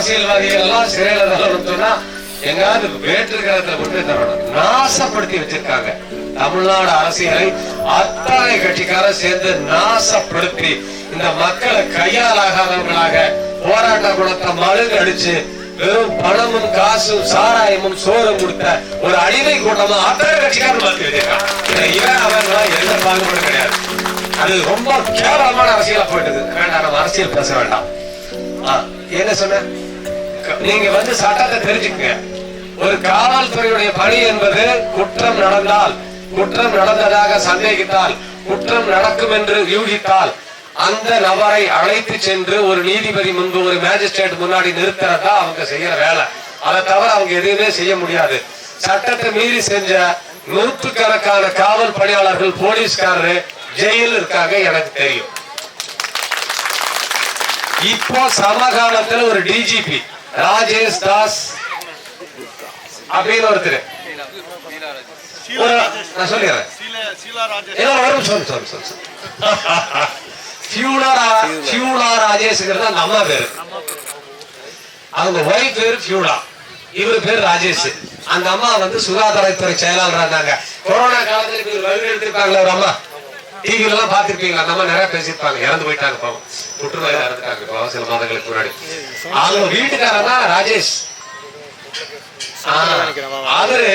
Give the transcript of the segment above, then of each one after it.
அரசியல்வாதிகள் எல்லாம் சிறையில தள்ளணும் எங்காவது வேற்று கிரகத்துல கொண்டு தரணும். நாசப்படுத்தி வச்சிருக்காங்க. தமிழ்நாடு அரசியலை அத்தனை கட்சிக்கார சேர்ந்து நாசப்படுத்தி இந்த மக்களை கையாலாகாதவங்களாக போராட்ட குணத்தை மழுங்க அடிச்சு வெறும் பணமும் காசும் சாராயமும் சோறும் கொடுத்த ஒரு அடிமை கூட்டமா அத்தனை கட்சிக்காரர் மாத்தி வச்சிருக்கான் இவன் அவன் எந்த பாகுபாடும் கிடையாது. அது ரொம்ப கேவலமான அரசியலா போயிட்டது. வேண்டாம் நம்ம அரசியல் பேச வேண்டாம். என்ன சொன்ன? நீங்க வந்து சட்டத்தை தெரிஞ்சுக்கங்க. ஒரு காவல்துறையுடைய பணி என்பது குற்றம் நடந்தால் குற்றம் நடந்ததாக சந்தேகித்தால் குற்றம் நடக்கும் என்று யூகித்தால் அந்த நபரை அழைத்து சென்று ஒரு நீதிபதி முன்பு ஒரு மேஜிஸ்ட்ரேட் முன்னாடி நிறுத்துறதா அவங்க செய்யற வேலை. அதை தவிர அவங்க எதுவுமே செய்ய முடியாது. சட்டத்தை மீறி செஞ்ச நூற்றுக்கணக்கான காவல் பணியாளர்கள் போலீஸ்காரரு ஜெயில் இருக்காங்க எனக்கு தெரியும். இப்போ சமகாலத்துல ஒரு டிஜிபி ராஜேஷ் தாஸ். அப்படின்னு ஒருத்தர். ஒரு நான் சொல்லிடுறேன். இல்ல, ஒரு நிமிஷம், சொல்லு, சொல்லு, சொல்லு. ராஜேஷ்ங்கிறது அந்த அம்மா பேரு. அவங்க ஒய்ஃப் பேரு ஃபியூலா இவர் பேர் ராஜேஷ். அந்த அம்மா வந்து சுகாதாரத்துறை செயலாளர் இருந்தாங்க. கொரோனா காலத்துல இப்ப வருகை எடுத்திருப்பாங்களே ஒரு அம்மா. டிவில எல்லாம் பாத்துருப்பீங்களா அந்த அம்மா நிறைய பேசியிருப்பாங்க இறந்து போயிட்டாங்க பாவம். புற்றுநோய் இறந்துட்டாங்க பாவம் சில மாதங்களுக்கு முன்னாடி. அவங்க வீட்டுக்காரனா ராஜேஷ். அவரு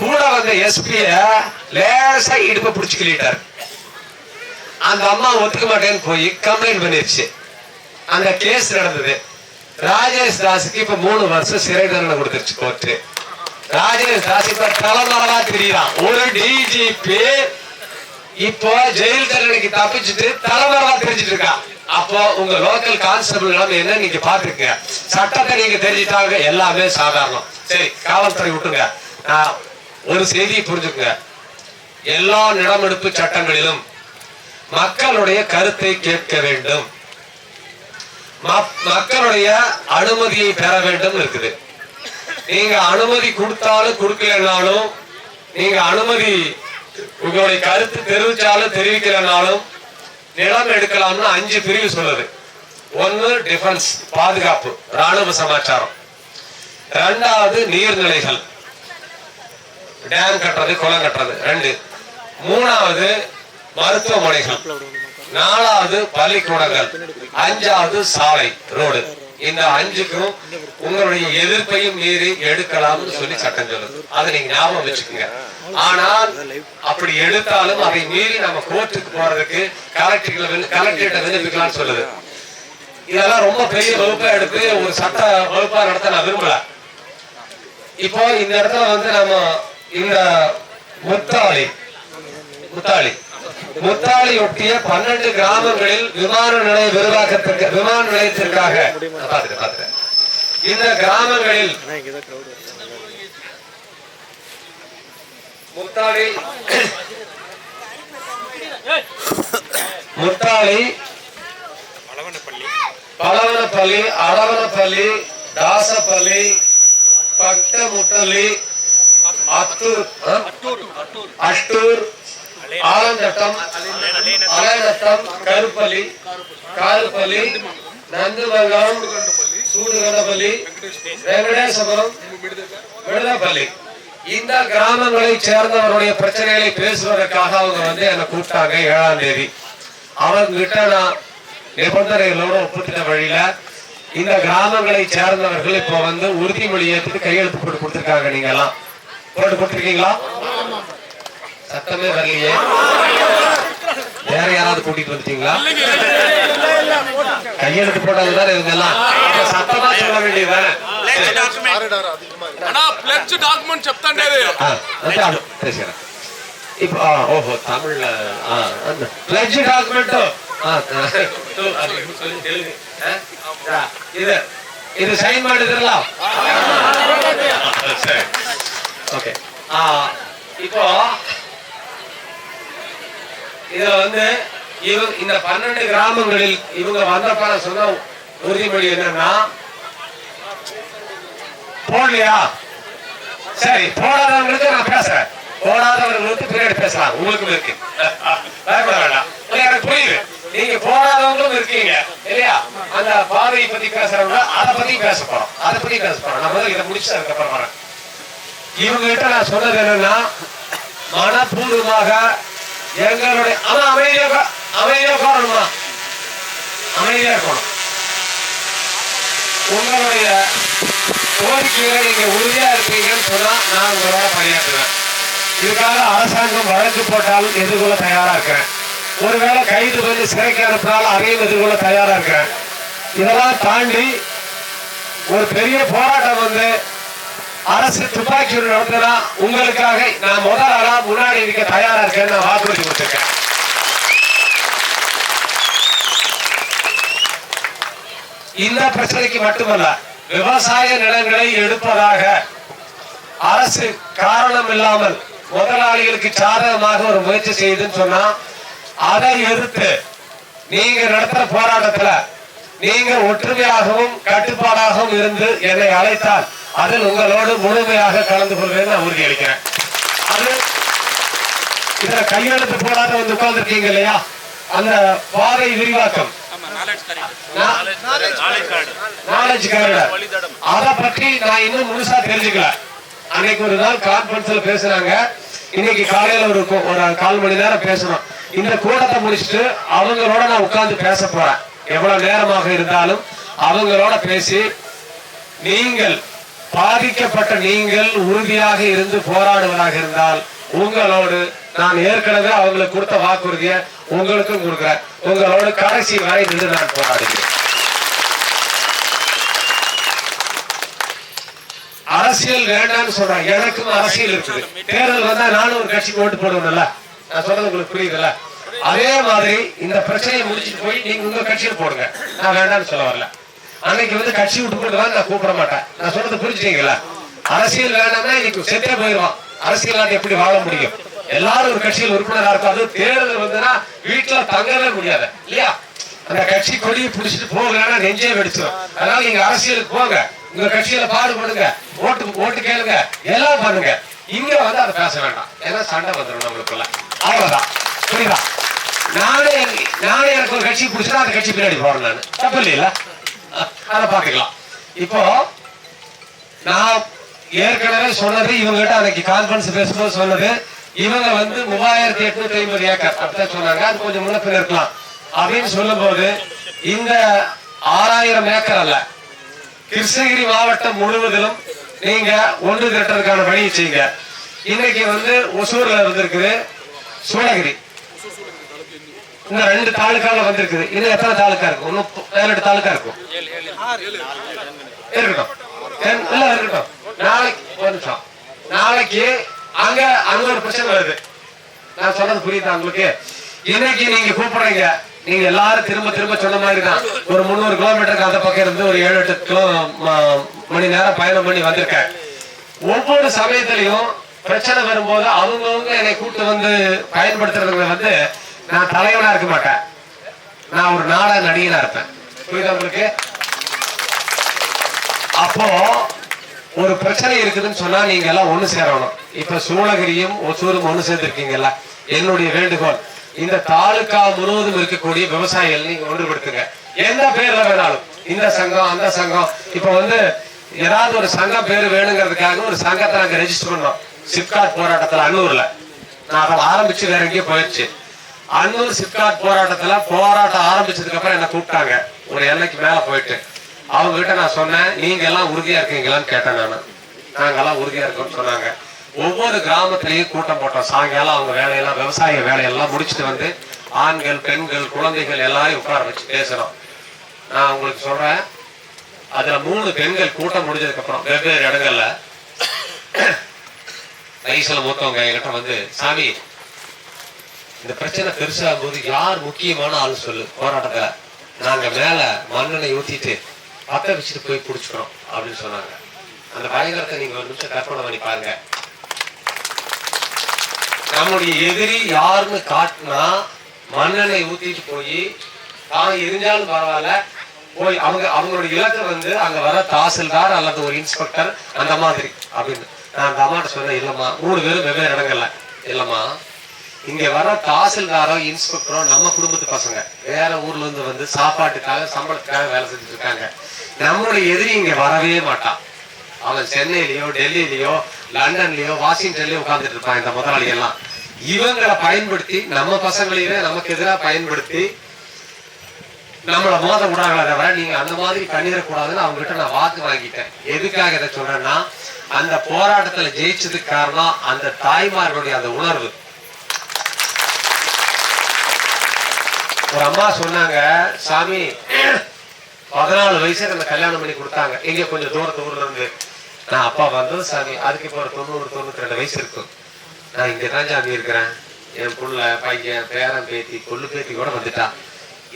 கூட வந்த எஸ்பிய லேசா இடுப்ப பிடிச்சு கிளிட்டாரு அந்த அம்மா ஒத்துக்க மாட்டேன்னு போய் கம்ப்ளைண்ட் பண்ணிருச்சு. அந்த கேஸ் நடந்தது. ராஜேஷ் தாஸுக்கு இப்ப மூணு வருஷம் சிறை தண்டனை கொடுத்துருச்சு கோர்ட்டு ராஜேஷ் தாஸ் இப்ப தலைமறைவா தெரியுறான். ஒரு டிஜிபி இப்போ ஜெயில் தண்டனைக்கு தப்பிச்சுட்டு தலைமறைவா தெரிஞ்சிட்டு இருக்கா. அப்போ உங்க லோக்கல் கான்ஸ்டபிள் நிலைமை என்ன நீங்க பாத்துருக்கீங்க சட்டத்தை நீங்க தெரிஞ்சிட்டாங்க எல்லாமே சாதாரணம். சரி காவல்துறை விட்டுருங்க. நான் ஒரு செய்தியை புரிஞ்சுக்குங்க. எல்லா நிலமெடுப்பு சட்டங்களிலும் மக்களுடைய கருத்தை கேட்க வேண்டும். மக்- மக்களுடைய அனுமதியை பெற வேண்டும் இருக்குது. நீங்க அனுமதி கொடுத்தாலும் கொடுக்கலனாலும் நீங்க அனுமதி உங்களுடைய கருத்து தெரிவிச்சாலும் தெரிவிக்கலனாலும் நிலம் எடுக்கலாம்னு அஞ்சு பிரிவு சொல்லுது. ஒன்னு டிஃபென்ஸ் பாதுகாப்பு ராணுவ சமாச்சாரம். ரெண்டாவது நீர்நிலைகள். டேம் கட்டுறது குளம் கட்டுறது ரெண்டு. மூணாவது மருத்துவமனைகள். நாலாவது பள்ளிக்கூடங்கள். அஞ்சாவது சாலை ரோடு இந்த அஞ்சுக்கும் உங்களுடைய எதிர்ப்பையும் மீறி எடுக்கலாம்னு சொல்லி சட்டம் சொல்லுது. அதை நீங்க ஞாபகம் வச்சுக்கோங்க. ஆனால் அப்படி எடுத்தாலும் அதை மீறி நம்ம கோர்ட்டுக்கு போறதுக்கு கலெக்டர் கலெக்டர்கிட்ட விண்ணப்பிக்கலாம்னு சொல்லுது. இதெல்லாம் ரொம்ப பெரிய வகுப்பா எடுத்து ஒரு சட்ட வகுப்பா நடத்த நான் விரும்பல. இப்போ இந்த இடத்துல வந்து நம்ம இந்த முத்தாளி முத்தாளி முத்தாளி ஒட்டிய பன்னெண்டு கிராமங்களில் விமான நிலைய விரிவாக்கத்திற்கு விமான நிலையத்திற்காக. இந்த கிராமங்களில் முத்தாளி முத்தாளி பலவனப்பள்ளி அடவனப்பள்ளி தாசப்பள்ளி பட்டமுட்டலி அத்தூர் ஆ? ஆலந்தட்டம் அலைநட்டம். கருப்பள்ளி காருப்பள்ளி நந்துமங்கலம் சூடுகண்டப்பள்ளி வெங்கடேசபுரம் விடுதப்பள்ளி. இந்த கிராமங்களை சேர்ந்தவருடைய பிரச்சனைகளை பேசுவதற்காக அவங்க வந்து என்னை கூப்பிட்டாங்க ஏழாம் தேதி. அவங்க கிட்ட நான் நிபந்தனைகளோட ஒப்புத்திட்ட வழியில இந்த கிராமங்களை சேர்ந்தவர்கள் இப்போ வந்து உறுதிமொழி ஏற்றுட்டு கையெழுத்து போட்டு கொடுத்துருக்காங்க நீங்க எல்லாம் போட்டு கொடுத்துருக்கீங்களா? சத்தமே வரலையே வேற யாராவது கூட்டிட்டு வந்துட்டீங்களா கையெழுத்து போட்டது தானே இவங்க எல்லாம் அப்ப சத்தமா சொல்ல வேண்டியதுதானே అన్నా ప్లెడ్జ్ డాక్యుమెంట్ చెప్తాండేది ஆ, வந்து அது பேசுகிறேன் இப்போ ஆ, ஓஹோ தமிழ்ல ஆ, அந்த pledge document ஆ, அது சொல்லி தெலுங்கு. ஆ? ஆ, இது இது சைன் ಮಾಡಿದ್ರಲ್ಲ சரி ஓகே இப்போ இதுல வந்து இவங்க இந்த பன்னெண்டு கிராமங்களில் இவங்க வந்தப்ப சொன்ன உறுதிமொழி என்னன்னா போடலையா? சரி போடாதவங்களுக்கு நான் பேசுறேன். போடாதவர்களுக்கு பின்னாடி பேசலாம். உங்களுக்கும் இருக்கு. பயப்பட வேண்டாம். எனக்கு புரியுது. நீங்க போடாதவங்களும் இருக்கீங்க. இல்லையா? அந்த பாதையை பத்தி பேசுறவங்க அதை பத்தி பேச போறோம். அதை பத்தி பேச போறோம். நான் முதல்ல இதை முடிச்சு அதுக்கப்புறம் வரேன். இவங்க கிட்ட நான் சொன்னது என்னன்னா மனப்பூர்வமாக எங்களுடைய அவன் அமைதியா உக்கா- அமைதியா உட்காரணுமா அமைதியா இருக்கணும் உங்களுடைய கோரிக்கைகளை நீங்க உறுதியா இருக்கீங்கன்னு சொன்னா நான் உங்களோட பணியாற்றுவேன். இதுக்காக அரசாங்கம் வழக்கு போட்டாலும் எதிர்கொள்ள தயாரா இருக்கிறேன்? ஒருவேளை கைது பண்ணி சிறைக்கு அனுப்பினாலும் அதையும் எதிர்கொள்ள தயாரா இருக்கிறேன்? இதெல்லாம் தாண்டி ஒரு பெரிய போராட்டம் வந்து அரசு துப்பாக்கி சூடு நடத்தினா உங்களுக்காக நான் முதல் ஆளா முன்னாடி இருக்க தயாரா இருக்கேன்னு நான் வாக்குறுதி கொடுத்துருக்கேன். இந்த பிரச்சனைக்கு மட்டுமல்ல விவசாய நிலங்களை எடுப்பதாக அரசு காரணம் இல்லாமல் முதலாளிகளுக்கு சாதகமாக ஒரு முயற்சி செய்யுதுன்னு சொன்னா அதை எதிர்த்து நீங்க நடத்துற போராட்டத்துல நீங்க ஒற்றுமையாகவும் கட்டுப்பாடாகவும் இருந்து என்னை அழைத்தால் அதில் உங்களோடு முழுமையாக கலந்து கொள்வேன் நான் உறுதியளிக்கிறேன் அது இதுல கையெழுத்து போடாத வந்து உட்கார்ந்துருக்கீங்க இல்லையா? அந்த பாதை விரிவாக்கம். நாலேஜ் காரிடார் அத பற்றி நான் இன்னும் முழுசா தெரிஞ்சுக்கல. அன்னைக்கு ஒரு நாள் கான்பரன்ஸ்ல பேசுனாங்க. இன்னைக்கு காலையில ஒரு ஒரு கால் மணி நேரம் பேசணும் இந்த கூட்டத்தை முடிச்சுட்டு அவங்களோட நான் உட்கார்ந்து பேச போறேன். எவ்வளவு நேரமாக இருந்தாலும் அவங்களோட பேசி நீங்கள் பாதிக்கப்பட்ட நீங்கள் உறுதியாக இருந்து போராடுவதாக இருந்தால் உங்களோடு நான் ஏற்கனவே அவங்களுக்கு கொடுத்த வாக்குறுதியை உங்களுக்கும் கொடுக்குறேன். உங்களோடு கடைசி வரை நின்று நான் போராடுகிறேன். அரசியல் வேண்டாம்னு சொல்றேன் எனக்கும் அரசியல் இருக்குது. தேர்தல் வந்தா நானும் ஒரு கட்சிக்கு ஓட்டு போடுவேன்ல. நான் சொல்றது உங்களுக்கு புரியுதுல்ல அதே மாதிரி இந்த பிரச்சனையை முடிச்சுட்டு போய் நீங்க உங்க கட்சியில் போடுங்க. நான் வேண்டாம்னு சொல்ல வரல. அன்னைக்கு வந்து கட்சி விட்டு போட்டு நான் கூப்பிட மாட்டேன். நான் சொல்றது புரிஞ்சுட்டீங்களா? அரசியல் வேணாம்னா இன்னைக்கு செத்தே போயிடுவான். அரசியல் நாட்டு எப்படி வாழ முடியும்? எல்லாரும் ஒரு கட்சியில் உறுப்பினரா இருக்கும் அது தேர்தல் வந்துன்னா வீட்டுல தங்கவே முடியாது. இல்லையா? அந்த கட்சி கொடியை பிடிச்சிட்டு போகலன்னா நெஞ்சே வெடிச்சிடும் அதனால நீங்க அரசியலுக்கு போங்க. உங்க கட்சியில பாடுபடுங்க ஓட்டு ஓட்டு கேளுங்க. எல்லாம் பண்ணுங்க. இங்க வந்து அதை பேச வேண்டாம். ஏன்னா சண்டை வந்துடும் நம்மளுக்குள்ள. அவ்வளவுதான். புரியுதா? நானே நானே எனக்கு ஒரு கட்சி பிடிச்சா அந்த கட்சி பின்னாடி போறேன் நான். தப்பு இல்லையில அதை பார்த்துக்கலாம். இப்போ நான் ஏற்கனவே சொன்னது இவங்க கிட்ட அன்னைக்கு கான்ஃபரன்ஸ் பேசும்போது சொன்னது. இவங்க வந்து மூவாயிரத்தி எட்நூத்தி ஐம்பது ஏக்கர். அப்படின்னு சொன்னாங்க. அது கொஞ்சம் முன்ன இருக்கலாம். அப்படின்னு சொல்லும்போது இந்த ஆறாயிரம் ஏக்கர் அல்ல கிருஷ்ணகிரி மாவட்டம் முழுவதிலும் நீங்க ஒன்று திரட்டுறதுக்கான வழியை செய்யுங்க. இன்னைக்கு வந்து ஒசூர்ல இருந்திருக்குது சூளகிரி இந்த ரெண்டு தாலுக்கால வந்திருக்குது. இன்னும் எத்தனை தாலுக்கா இருக்கும்? இன்னும் பதினெட்டு தாலுக்கா இருக்கும். இருக்கட்டும். இல்ல இருக்கட்டும். நாளைக்கு ஒரு நிமிஷம். நாளைக்கு அங்க அங்க ஒரு பிரச்சனை வருது. நான் சொன்னது புரியுதா உங்களுக்கு? இன்னைக்கு நீங்க கூப்பிடுறீங்க. நீங்க எல்லாரும் திரும்ப திரும்ப சொன்ன மாதிரி தான். ஒரு முந்நூறு கிலோமீட்டருக்கு அந்த பக்கம் இருந்து ஒரு ஏழு எட்டு கிலோ மணி நேரம் பயணம் பண்ணி வந்திருக்கேன். ஒவ்வொரு சமயத்திலையும் பிரச்சனை வரும்போது அவங்கவுங்க என்னை கூட்டு வந்து பயன்படுத்துறதுல வந்து நான் தலைவனா இருக்க மாட்டேன். நான் ஒரு நாடக நடிகனா இருப்பேன். புரியுதா உங்களுக்கு? அப்போ ஒரு பிரச்சனை இருக்குதுன்னு சொன்னா நீங்க எல்லாம் ஒண்ணு சேரணும். இப்ப சூளகிரியும் ஒசூரும் ஒண்ணு சேர்ந்திருக்கீங்கல்ல? என்னுடைய வேண்டுகோள். இந்த தாலுகா முழுவதும் இருக்கக்கூடிய விவசாயிகள் நீங்க ஒன்றுபடுத்துங்க. எந்த பேர்ல வேணாலும். இந்த சங்கம் அந்த சங்கம். இப்ப வந்து ஏதாவது ஒரு சங்கம் பேர் வேணுங்கிறதுக்காக ஒரு சங்கத்தை நாங்க ரெஜிஸ்டர் பண்ணோம். சிப்காட் போராட்டத்துல அன்னூர்ல. நான் அதை ஆரம்பிச்சு வேற எங்கேயோ போயிடுச்சு அன்னூர் சிப்காட் போராட்டத்துல போராட்டம் ஆரம்பிச்சதுக்கு அப்புறம் என்ன கூப்பிட்டாங்க. ஒரு எல்லைக்கு மேல போயிட்டு. அவங்க கிட்ட நான் சொன்னேன் நீங்க எல்லாம் உறுதியா இருக்கீங்களான்னு கேட்டேன் நான். நாங்கெல்லாம் உறுதியா இருக்கோம்னு சொன்னாங்க. ஒவ்வொரு கிராமத்திலையும் கூட்டம் போட்டோம். சாயங்காலம் அவங்க வேலையெல்லாம் விவசாய வேலையெல்லாம் முடிச்சுட்டு வந்து ஆண்கள் பெண்கள் குழந்தைகள் எல்லாரையும் உட்கார வச்சு பேசணும் நான் உங்களுக்கு சொல்றேன் அதுல மூணு பெண்கள் கூட்டம் முடிஞ்சதுக்கு அப்புறம் வெவ்வேறு இடங்கள்ல வயசுல மூத்தவங்க என்கிட்ட வந்து சாமி இந்த பிரச்சனை பெருசாகும் போது யார் முக்கியமான ஆள் சொல்லு. போராட்டத்துல நாங்க மேல மண்ணெண்ணை ஊத்திட்டு பத்த வச்சுட்டு போய் பிடிச்சிக்கிறோம் அப்படின்னு சொன்னாங்க. அந்த பயங்கரத்தை நீங்க ஒரு நிமிஷம் கற்பனை பண்ணி பாருங்க. நம்முடைய எதிரி யாருன்னு காட்டினா மண்ணெண்ணெய் ஊத்திட்டு போய் தான் எரிஞ்சாலும் பரவாயில்ல போய் அவங்க அவங்களுடைய இலக்கு வந்து அங்க வர தாசில்தார் அல்லது ஒரு இன்ஸ்பெக்டர் அந்த மாதிரி அப்படின்னு. நான் அந்த அம்மாட்ட சொன்னேன் இல்லம்மா மூணு பேரும் வெவ்வேறு இடங்கள்ல. இல்லம்மா இங்க வர தாசில்தாரோ இன்ஸ்பெக்டரோ நம்ம குடும்பத்து பசங்க. வேற ஊர்ல இருந்து வந்து சாப்பாட்டுக்காக சம்பளத்துக்காக வேலை செஞ்சுட்டு இருக்காங்க. நம்மளுடைய எதிரி இங்க வரவே மாட்டான் அவன் சென்னையிலயோ டெல்லியிலயோ லண்டன்லயோ வாஷிங்டன்லயோ உட்கார்ந்துட்டு இருப்பான் இந்த முதலாளி எல்லாம் இவங்களை பயன்படுத்தி நம்ம பசங்களையுமே நமக்கு எதிராக பயன்படுத்தி நம்மள மோத விடாங்களே தவிர நீங்க அந்த மாதிரி பண்ணிடக்கூடாதுன்னு அவங்க கிட்ட நான் வாக்கு வாங்கிட்டேன். எதுக்காக இதை சொல்றேன்னா அந்த போராட்டத்துல ஜெயிச்சதுக்கு காரணம் அந்த தாய்மார்களுடைய அந்த உணர்வு. ஒரு அம்மா சொன்னாங்க சாமி பதினாலு வயசுக்கு அந்த கல்யாணம் பண்ணி கொடுத்தாங்க. எங்க கொஞ்சம் தூரத்து ஊர்ல இருந்து. நான் அப்பா வந்தது சாமி. அதுக்கு இப்போ ஒரு தொண்ணூறு தொண்ணூத்தி ரெண்டு வயசு இருக்கும் நான் இங்க தான் சாமி இருக்கிறேன். என் புள்ள பையன் பேரன் பேத்தி கொள்ளு பேத்தி கூட வந்துட்டா.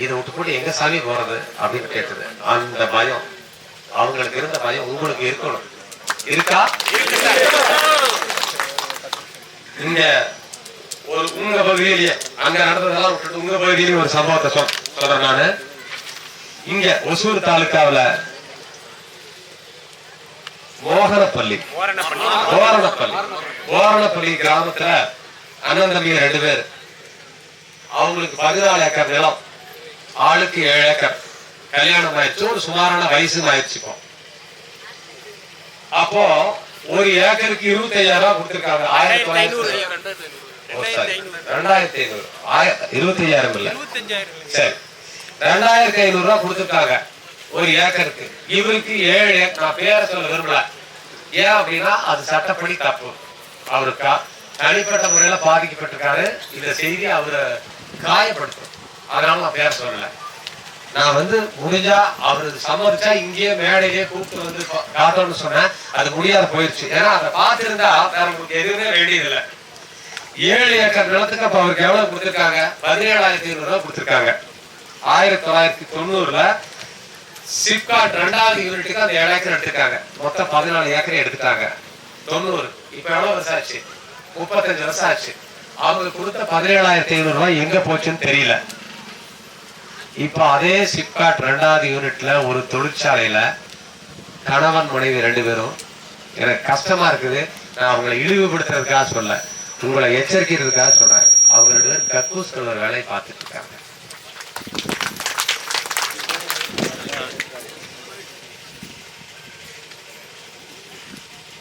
இதை விட்டு போட்டு எங்க சாமி போறது? அப்படின்னு கேட்டது. அந்த பயம் அவங்களுக்கு இருந்த பயம் உங்களுக்கு இருக்கணும். இருக்கா? இங்க ஒரு உங்க பகுதியிலேயே அங்க நடந்ததெல்லாம் விட்டுட்டு உங்க பகுதியிலும் ஒரு சம்பவத்தை சொல் சொல்றேன் நானு. இங்க ஒசூர் தாலுக்காவுல மோகனப்பள்ளி ஓரணப்பள்ளி. ஓரணப்பள்ளி கிராமத்துல அண்ணன் தம்பி ரெண்டு பேர். அவங்களுக்கு பதினாலு ஏக்கர் நிலம். ஆளுக்கு ஏழு ஏக்கர். கல்யாணம் ஆயிடுச்சு. ஒரு சுமாரான வயசு ஆயிடுச்சு இப்போ. அப்போ ஒரு ஏக்கருக்கு இருபத்தி ஐயாயிரம் ரூபாய் கொடுத்திருக்காங்க. ஆயிரத்தி தொள்ளாயிரத்தி ரெண்டாயிரத்தி ஐநூறு. இருபத்தி ஐயாயிரம் இல்ல. சரி. ரெண்டாயிரத்தி ஐநூறு ரூபாய் கொடுத்திருக்காங்க. ஒரு ஏக்கருக்கு. இவருக்கு ஏழு ஏக்கர் நான் பேரை சொல்ல விரும்பல. ஏன் அப்படின்னா அது சட்டப்படி தப்பு. அவரு கா- தனிப்பட்ட முறையில பாதிக்கப்பட்டிருக்காரு. இந்த செய்தி அவரை காயப்படுத்தும். அதனால நான் பேரை சொல்லல. நான் வந்து முடிஞ்சா அவரு சம்மதிச்சா இங்கேயே மேடையிலேயே கூப்பிட்டு வந்து காட்டணும்னு சொன்னேன். அது முடியாத போயிருச்சு. ஏன்னா அதை பார்த்திருந்தா வேற உங்களுக்கு எதுவுமே வேண்டியதில்லை. ஏழு ஏக்கர் நிலத்துக்கு அப்ப அவருக்கு எவ்வளவு கொடுத்திருக்காங்க? பதினேழாயிரத்தி ஐநூறு ரூபாய் கொடுத்திருக்காங்க. ஆயிரத்தி தொள்ளாயிரத்தி தொண்ணூறுல சிப்காட் ரெண்டாவது யூனிட்டுக்கு அந்த ஏழு ஏக்கர் எடுத்துக்காங்க மொத்தம் பதினாலு ஏக்கர் எடுத்துட்டாங்க. தொண்ணூறு. இப்ப எவ்வளவு வருஷம் ஆச்சு? முப்பத்தஞ்சு வருஷம் ஆச்சு. அவங்க கொடுத்த பதினேழாயிரத்தி ஐநூறு ரூபாய் எங்க போச்சுன்னு தெரியல. இப்ப அதே சிப்காட் ரெண்டாவது யூனிட்ல ஒரு தொழிற்சாலையில கணவன் மனைவி ரெண்டு பேரும். எனக்கு கஷ்டமா இருக்குது. நான் அவங்களை இழிவுபடுத்துறதுக்காக சொல்ல உங்களை எச்சரிக்கிறதுக்காக சொல்றேன். அவங்க ரெண்டு கக்கூஸ் கழுவுற வேலையை பார்த்துட்டு இருக்காங்க.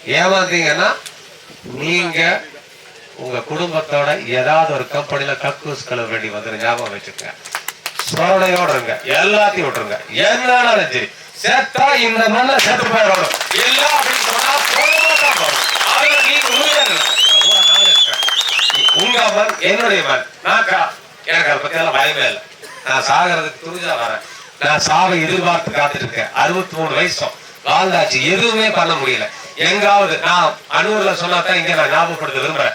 ஏமாந்தீங்கன்னா நீங்க உங்க குடும்பத்தோட ஏதாவது ஒரு கம்பெனில கக்கூஸ் கழுவ வேண்டி வந்து ஞாபகம் வச்சுக்கோங்க. சோழனையோட இருங்க. எல்லாத்தையும் விட்டுருங்க. என்னாலும் சரி. சேர்த்தா இந்த மண்ணை சேர்த்து போயிடணும் எல்லாம் அப்படின்னு சொன்னா நீங்க உறுதியா இருங்க. என் கூட நான் இருக்கேன். உங்க மண் என்னுடைய மண் நான் கா- எனக்கு அதை பத்தி எல்லாம் பயமே இல்லை. நான் சாகிறதுக்கு துணிஞ்சா வரேன். நான் சாவை எதிர்பார்த்து காத்திருக்கேன். அறுபத்தி மூணு வயசும் வாழ்ந்தாச்சு. எதுவுமே பண்ண முடியல. எங்காவது நான் அனூர்ல சொன்னா தான் இங்க நான் ஞாபகப்படுத்த விரும்புறேன்.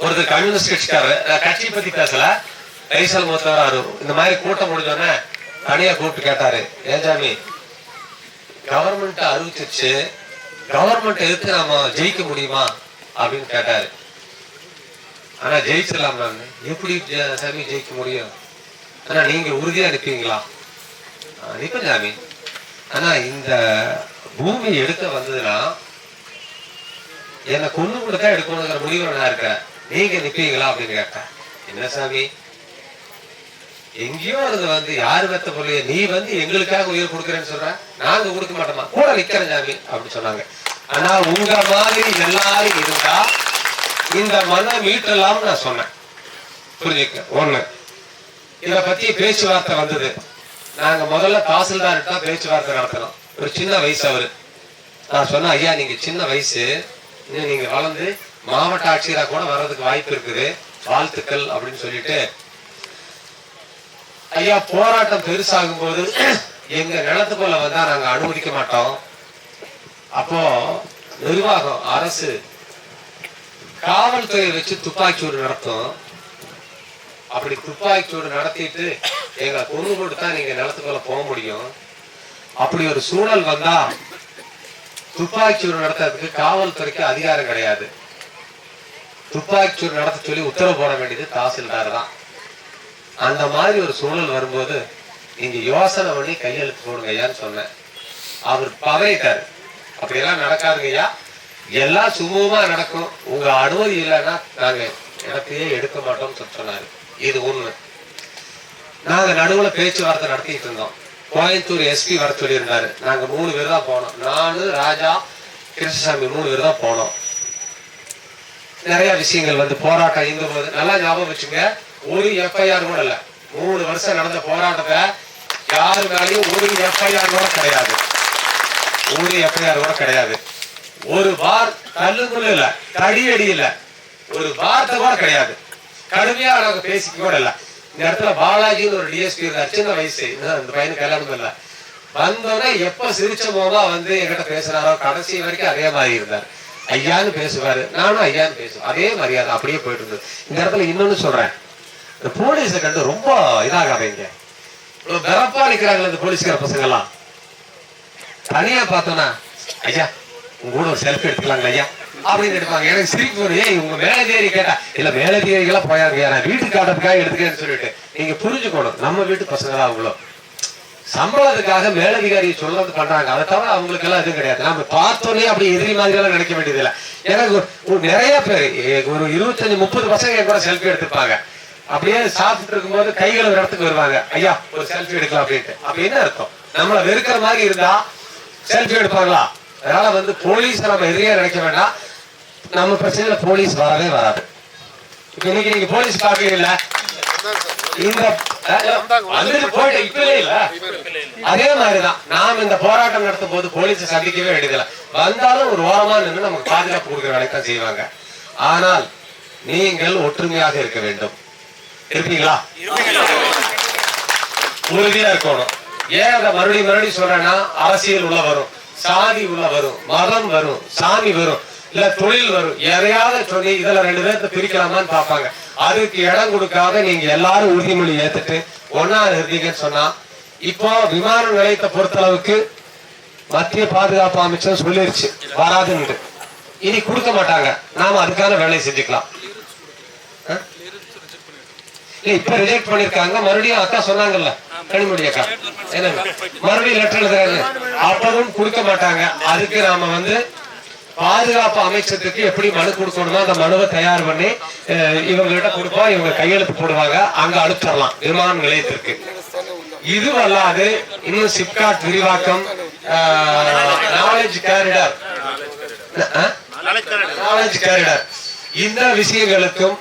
ஒருத்தர் கம்யூனிஸ்ட் கட்சிக்காரரு. கட்சி பத்தி பேசல. ரைசல் மூத்தவராரு இந்த மாதிரி கூட்டம் முடிஞ்சோடனே தனியா கூப்பிட்டு கேட்டாரு. ஏஜாமி கவர்மெண்ட் அறிவிச்சிருச்சு. கவர்மெண்ட் எதிர்த்து நாம ஜெயிக்க முடியுமா அப்படின்னு கேட்டாரு. ஆனா ஜெயிச்சிடலாம் நான் எப்படி சாமி ஜெயிக்க முடியும்? ஆனா நீங்க உறுதியா நிப்பீங்களா? நிப்பேன் சாமி. ஆனா இந்த பூமி எடுக்க வந்ததுன்னா என்னை கொண்டு கூட தான் எடுக்கணுங்கிற முடிவு நான் இருக்கேன். நீங்க நிற்பீங்களா அப்படின்னு கேட்டேன். என்ன சாமி? எங்கேயோ அது வந்து யாரு வெத்த பொருளையே நீ வந்து எங்களுக்காக உயிர் கொடுக்குறேன்னு சொல்ற? நாங்க கொடுக்க மாட்டோமா? கூட நிக்கிறேன் சாமி அப்படின்னு சொன்னாங்க. ஆனா உங்க மாதிரி எல்லாரும் இருந்தா இந்த மண்ணை மீட்டலாம் நான் சொன்னேன். புரிஞ்சுக்க? ஒண்ணு. இத பத்தி பேச்சுவார்த்தை வந்தது. நாங்க முதல்ல தாசில்தார்கிட்ட பேச்சுவார்த்தை நடத்தணும் ஒரு சின்ன வயசு அவரு. நான் சொன்னேன் ஐயா நீங்க சின்ன வயசு. இன்னும் நீங்க வளர்ந்து மாவட்ட ஆட்சியரா கூட வர்றதுக்கு வாய்ப்பு இருக்குது. வாழ்த்துக்கள் அப்படின்னு சொல்லிட்டு ஐயா போராட்டம் பெருசாகும் போது எங்க நிலத்துக்குள்ள வந்தா நாங்க அனுமதிக்க மாட்டோம். அப்போ நிர்வாகம் அரசு காவல்துறை வச்சு துப்பாக்கிச்சூடு நடத்தும். அப்படி துப்பாக்கிச்சூடு நடத்திட்டு எங்களை கொண்டு போட்டு தான் நீங்க நிலத்துக்குள்ள போக முடியும். அப்படி ஒரு சூழல் வந்தா துப்பாக்கிச்சூடு நடத்துறதுக்கு காவல்துறைக்கு அதிகாரம் கிடையாது. துப்பாக்கிச்சூடு நடத்த சொல்லி உத்தரவு போட வேண்டியது தாசில்தார் தான் அந்த மாதிரி ஒரு சூழல் வரும்போது நீங்க யோசனை பண்ணி கையெழுத்து போடுங்க ஐயான்னு சொன்னேன். அவர் பதறிட்டாரு அப்படியெல்லாம் நடக்காதுங்க ஐயா எல்லாம் சுமூகமா நடக்கும். உங்க அனுமதி இல்லைன்னா நாங்க இடத்தையே எடுக்க மாட்டோம்னு சொல்லி சொன்னாரு. இது உண்மை. நாங்க நடுவுல பேச்சுவார்த்தை நடத்திட்டு இருந்தோம். கோயம்புத்தூர் எஸ்பி வர சொல்லியிருந்தாரு. நாங்க மூணு பேர் தான் போனோம். நானு ராஜா கிருஷ்ணசாமி மூணு பேர் தான் போனோம். நிறைய விஷயங்கள் வந்து போராட்டம் இந்த நல்லா ஞாபகம் வச்சுங்க. ஒரு எஃப்ஐஆர் கூட இல்ல. மூணு வருஷம் நடந்த போராட்டத்தை யாரு மேலேயும் ஒரு எஃப்ஐஆர் கூட கிடையாது. ஒரு எஃப்ஐஆர் கூட கிடையாது. ஒரு வார் தள்ளுக்குள்ள இல்ல தடியடி இல்ல ஒரு வார்த்தை கூட கிடையாது. கடுமையா நாங்க பேசிக்க கூட இல்ல. இந்த இடத்துல பாலாஜின்னு ஒரு டிஎஸ்பி இருந்தார். சின்ன வயசு. இந்த அந்த பையனுக்கு கல்யாணம் இல்ல வந்தோடனே எப்ப சிரிச்ச போதா வந்து எங்கிட்ட பேசுறாரோ கடைசி வரைக்கும் அதே மாதிரி இருந்தார். ஐயான்னு பேசுவாரு. நானும் ஐயான்னு பேசுவேன் அதே மரியாதை அப்படியே போயிட்டு இருந்தது. இந்த இடத்துல இன்னொன்னு சொல்றேன். இந்த போலீஸை கண்டு ரொம்ப இதாகாதீங்க வெறப்பா நிக்கிறாங்களே இந்த போலீஸ்கார பசங்க எல்லாம் தனியா பார்த்தோம்னா ஐயா உங்க கூட ஒரு செல்ஃபி எடுத்துக்கலாங்களா ஐயா? அப்படின்னு எடுப்பாங்க. எனக்கு சிரிப்பு வரும். ஏய் உங்க மேலதிகாரி கேட்டா இல்ல மேலதிகாரிகளா போயாங்க நான் வீட்டுக்கு காட்டுறதுக்காக எடுத்துக்கேன்னு சொல்லிட்டு. நீங்க புரிஞ்சுக்கணும். நம்ம வீட்டு பசங்க தான் அவங்களும் சம்பளத்துக்காக மேலதிகாரி சொல்றது பண்றாங்க. அதை தவிர அவங்களுக்கு எல்லாம் எதுவும் கிடையாது. நம்ம பார்த்தோன்னே அப்படி எதிரி மாதிரி எல்லாம் நினைக்க வேண்டியது இல்ல எனக்கு ஒரு- நிறைய பேர் ஒரு இருபத்தஞ்சு முப்பது பசங்க என் கூட செல்ஃபி எடுத்துப்பாங்க அப்படியே சாப்பிட்டு இருக்கும்போது கைகள் ஒரு இடத்துக்கு வருவாங்க. ஐயா ஒரு செல்ஃபி எடுக்கலாம் அப்படின்ட்டு. அப்ப என்ன அர்த்தம்? நம்மளை வெறுக்கிற மாதிரி இருந்தா செல்ஃபி எடுப்பாங்களா? அதனால வந்து போலீஸ் நம்ம எதிரியா நினைக்க வேண்டாம். நம்ம பிரச்சனையில போலீஸ் வரவே வராது. இப்ப இன்னைக்கு நீங்க போலீஸ் பாக்குறீங்கல்ல இந்த போயிட்டு இப்பவே இல்ல. அதே மாதிரிதான். நாம் இந்த போராட்டம் நடத்தும் போது போலீஸை சந்திக்கவே வேண்டியதில்லை. வந்தாலும் ஒரு ஓரமா நின்று நமக்கு பாதுகாப்பு கொடுக்குற வேலையை தான் செய்வாங்க. ஆனால் நீங்கள் ஒற்றுமையாக இருக்க வேண்டும். இருப்பீங்களா உறுதியா இருக்கணும். ஏன் அதை மறுபடியும் மறுபடியும் சொல்றேன்னா அரசியல் உள்ள வரும். சாதி உள்ள வரும். மதம் வரும். சாமி வரும். இல்ல தொழில் வரும். எதையாவது சொல்லி இதுல ரெண்டு பேர்த்த பிரிக்கலாமான்னு பார்ப்பாங்க. அதுக்கு இடம் கொடுக்காத நீங்க எல்லாரும் உறுதிமொழி ஏத்துட்டு ஒன்னா இருந்தீங்கன்னு சொன்னா இப்போ விமான நிலையத்தை பொறுத்த அளவுக்கு மத்திய பாதுகாப்பு அமைச்சர் சொல்லிருச்சு வராதுன்னு இனி கொடுக்க மாட்டாங்க. நாம அதுக்கான வேலையை செஞ்சுக்கலாம். இப்ப ரிஜெக்ட் பண்ணிருக்காங்க. மறுபடியும் அக்கா சொன்னாங்கல்ல கனிமொழி அக்கா. என்னங்க? மறுபடியும் லெட்டர் எழுதுறாங்க அப்பவும் கொடுக்க மாட்டாங்க. அதுக்கு நாம வந்து பாதுகாப்பு அமைச்சத்துக்கு எப்படி மனு கொடுக்கணுமோ அந்த மனுவை தயார் பண்ணி அஹ், இவங்க கிட்ட கொடுப்போம். இவங்க கையெழுத்து போடுவாங்க. அங்க அனுப்பிச்சிடலாம். விமான நிலையத்திற்கு. இது அல்லாது இன்னும் சிப்காட் விரிவாக்கம் நாலேஜ் கேரிடர் நாலேஜ் கேரிடர் இந்த விஷயங்களுக்கும்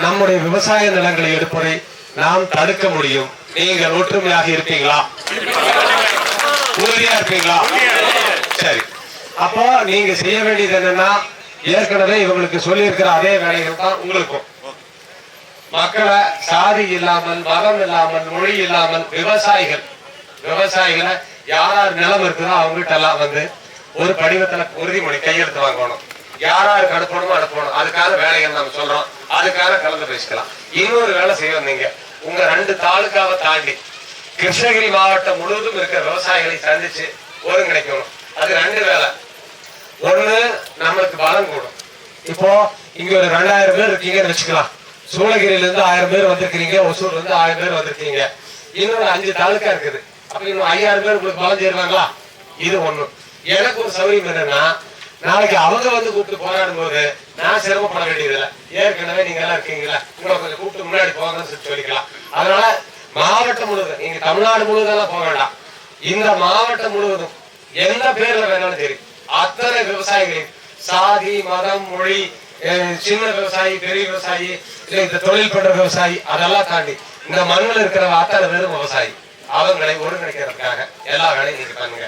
நம்முடைய விவசாய நிலங்களை எடுப்பதை நாம் தடுக்க முடியும். நீங்கள் ஒற்றுமையாக இருப்பீங்களா? உறுதியா இருப்பீங்களா? சரி. அப்போ நீங்க செய்ய வேண்டியது என்னன்னா ஏற்கனவே இவங்களுக்கு சொல்லி இருக்கிற அதே வேலைகள் தான் உங்களுக்கும். மக்களை சாதி இல்லாமல் மதம் இல்லாமல் மொழி இல்லாமல் விவசாயிகள். விவசாயிகளை யார் யார் நிலம் இருக்குதோ அவங்ககிட்ட எல்லாம் வந்து ஒரு படிவத்துல உறுதிமொழி கையெழுத்து வாங்கணும். யார் யாருக்கு அனுப்பணுமோ அனுப்பணும். அதுக்கான வேலைகள் நம்ம சொல்றோம். அதுக்கான கலந்து பேசிக்கலாம். இன்னொரு வேலை செய்ய வந்தீங்க. உங்க ரெண்டு தாலுக்காவை தாண்டி கிருஷ்ணகிரி மாவட்டம் முழுவதும் இருக்கிற விவசாயிகளை சந்திச்சு ஒருங்கிணைக்கணும். அது ரெண்டு வேலை. ஒண்ணு நம்மளுக்கு பலம் கூடும். இப்போ இங்க ஒரு ரெண்டாயிரம் பேர் இருக்கீங்கன்னு வச்சுக்கலாம். சூளகிரியில இருந்து ஆயிரம் பேர் வந்திருக்கீங்க ஒசூர்ல இருந்து ஆயிரம் பேர் வந்திருக்கீங்க. இன்னொரு அஞ்சு தாலுக்கா இருக்குது. அப்ப இன்னும் ஐயாயிரம் பேர் உங்களுக்கு பலம் சேருவாங்களா இது ஒண்ணு. எனக்கு ஒரு சௌகரியம் என்னன்னா நாளைக்கு அவங்க வந்து கூப்பிட்டு போராடும் போது நான் சிரமப்பட வேண்டியதில்லை. ஏற்கனவே நீங்க எல்லாம் இருக்கீங்களா உங்களை கொஞ்சம் கூப்பிட்டு முன்னாடி போங்கன்னு சொல்லிக்கலாம். அதனால மாவட்டம் முழுவதும் நீங்க தமிழ்நாடு முழுவதெல்லாம் போக வேண்டாம். இந்த மாவட்டம் முழுவதும் எந்த பேர்ல வேணாலும் சரி அத்தனை விவசாயிகளையும் சாதி மதம் மொழி அஹ் சின்ன விவசாயி பெரிய விவசாயி இல்ல இந்த தொழில் பண்ற விவசாயி அதெல்லாம் தாண்டி இந்த மண்ணில் இருக்கிற அத்தனை பேரும் விவசாயி. அவங்களை ஒருங்கிணைக்கிறதுக்காக எல்லா வேலையும் நீங்க பண்ணுங்க.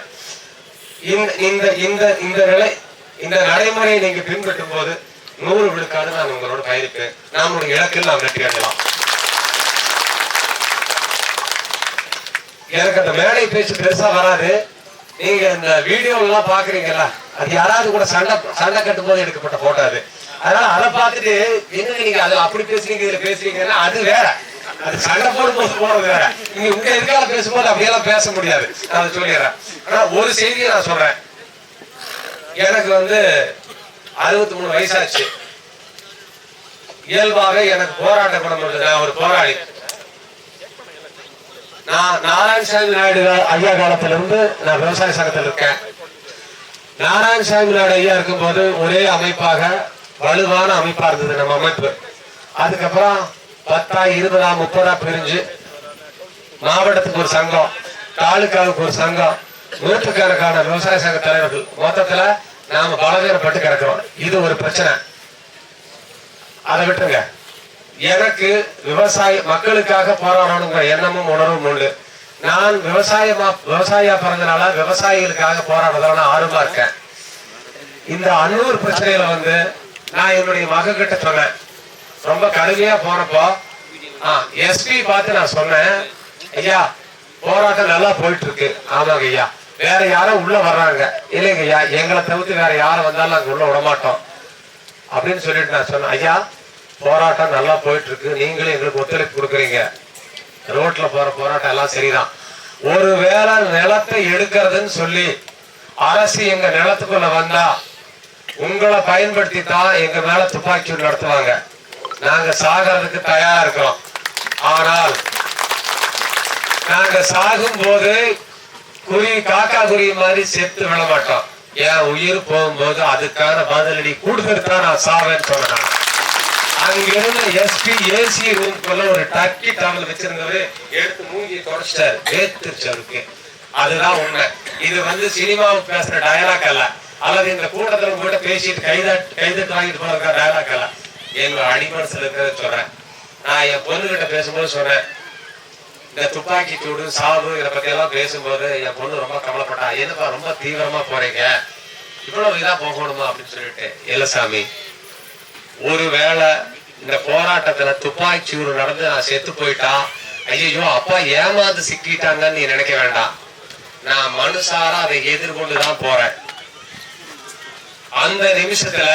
இந்த இந்த இந்த இந்த நிலை இந்த நடைமுறையை நீங்க பின்பற்றும் போது நூறு விழுக்காடு நான் உங்களோட பயணிப்பேன் நம்முடைய இலக்கில் நாம் வெற்றி அடையலாம். எனக்கு அந்த மேடை பேச்சு பெருசா வராது. நீங்க இந்த வீடியோ எல்லாம் பாக்குறீங்களா அது யாராவது கூட சண்டை சண்டை கட்டும் போது எடுக்கப்பட்ட போட்டோ அது. அதனால அதை பார்த்துட்டு என்ன நீங்க அது அப்படி பேசுறீங்க இதுல பேசுறீங்கன்னா அது வேற. அது சண்டை போடும் போது போறது வேற. நீங்க உங்க எதுக்காக பேசும்போது அப்படியெல்லாம் பேச முடியாது. நான் அதை சொல்லிடுறேன். ஆனா ஒரு செய்தியை நான் சொல்றேன். எனக்கு வந்து அறுபத்தி மூணு வயசாச்சு. இயல்பாக எனக்கு போராட்ட குணம் உண்டு நான் ஒரு போராளி. நான் நாராயணசாமி நாயுடு ஐயா காலத்துல இருந்து நான் விவசாய சங்கத்தில் இருக்கேன். நாராயணசாமி நாயுடு ஐயா இருக்கும்போது ஒரே அமைப்பாக வலுவான அமைப்பா இருந்தது நம்ம அமைப்பு. அதுக்கப்புறம் பத்தா இருபதா முப்பதா பிரிஞ்சு மாவட்டத்துக்கு ஒரு சங்கம் தாலுக்காவுக்கு ஒரு சங்கம் நூற்றுக்கணக்கான விவசாய சங்க தலைவர்கள். மொத்தத்துல நாம பலவீனப்பட்டு கிடக்கிறோம். இது ஒரு பிரச்சனை. அதை விட்டுருங்க. எனக்கு விவசாய மக்களுக்காக போராடணுங்கிற எண்ணமும் உணர்வும் உண்டு. நான் விவசாயமா விவசாயியா பிறந்தனால விவசாயிகளுக்காக போராடுறதுல நான் ஆர்வமா இருக்கேன். இந்த அன்னூர் பிரச்சனையில வந்து நான் என்னுடைய மக கிட்ட சொன்னேன். ரொம்ப கடுமையா போனப்போ எஸ்பி பார்த்து நான் சொன்னேன் ஐயா போராட்டம் நல்லா போயிட்டு இருக்கு. ஆமாங்க ஐயா. வேற யாரும் உள்ள வர்றாங்க. இல்லைங்கய்யா எங்களை தவிர்த்து வேற யாரும் வந்தாலும் நாங்கள் உள்ள விடமாட்டோம். அப்படின்னு சொல்லிட்டு நான் சொன்னேன். ஐயா போராட்டம் நல்லா போயிட்டு இருக்கு நீங்களும் எங்களுக்கு ஒத்துழைப்பு கொடுக்குறீங்க. ரோட்ல போற போராட்டம் எல்லாம் சரிதான். ஒரு வேளை நிலத்தை எடுக்கிறதுன்னு சொல்லி அரசு எங்க நிலத்துக்குள்ள வந்தா உங்களை பயன்படுத்தி தான் எங்க மேல துப்பாக்கி நடத்துவாங்க. நாங்க சாகிறதுக்கு தயாரா இருக்கிறோம். ஆனால் நாங்க சாகும் போது குறி காக்கா குருவி மாதிரி செத்து விட மாட்டோம். என் உயிர் போகும்போது அதுக்கான பதிலடி கூடுதல் தான் நான் சாவேன்னு சொன்னேன். அங்கிருந்த எஸ்பி ஏசி ரூம்குள்ள ஒரு டர்க்கி டவல் வச்சிருந்தவரு எடுத்து மூங்கி தொடச்சிட்டாரு. வேத்துருச்சு அவருக்கு. அதுதான் உண்மை. இது வந்து சினிமாவுக்கு பேசுற டயலாக் அல்ல. அல்லது இந்த கூட்டத்துல கூட பேசிட்டு கைதட்டு கைதட்டு வாங்கிட்டு போறதுக்கா டயலாக் அல்ல. எங்க அடிமனசுல இருக்கிறத சொல்றேன். நான் என் பொண்ணு கிட்ட பேசும்போது சொன்னேன் இந்த துப்பாக்கி சூடு சாவு இதை பத்தி எல்லாம் பேசும்போது என் பொண்ணு ரொம்ப கவலைப்பட்டா என்னப்பா ரொம்ப தீவிரமா போறீங்க? இவ்வளவு இதா போகணுமா? அப்படின்னு சொல்லிட்டு இல்ல சாமி. ஒருவேளை இந்த போராட்டத்துல துப்பாக்கி சூடு நடந்து நான் செத்து போயிட்டா ஐயோ அப்பா ஏமாந்து சிக்கிட்டாங்கன்னு நீ நினைக்க வேண்டாம். நான் மனுசாரா அதை எதிர்கொண்டு தான் போறேன். அந்த நிமிஷத்துல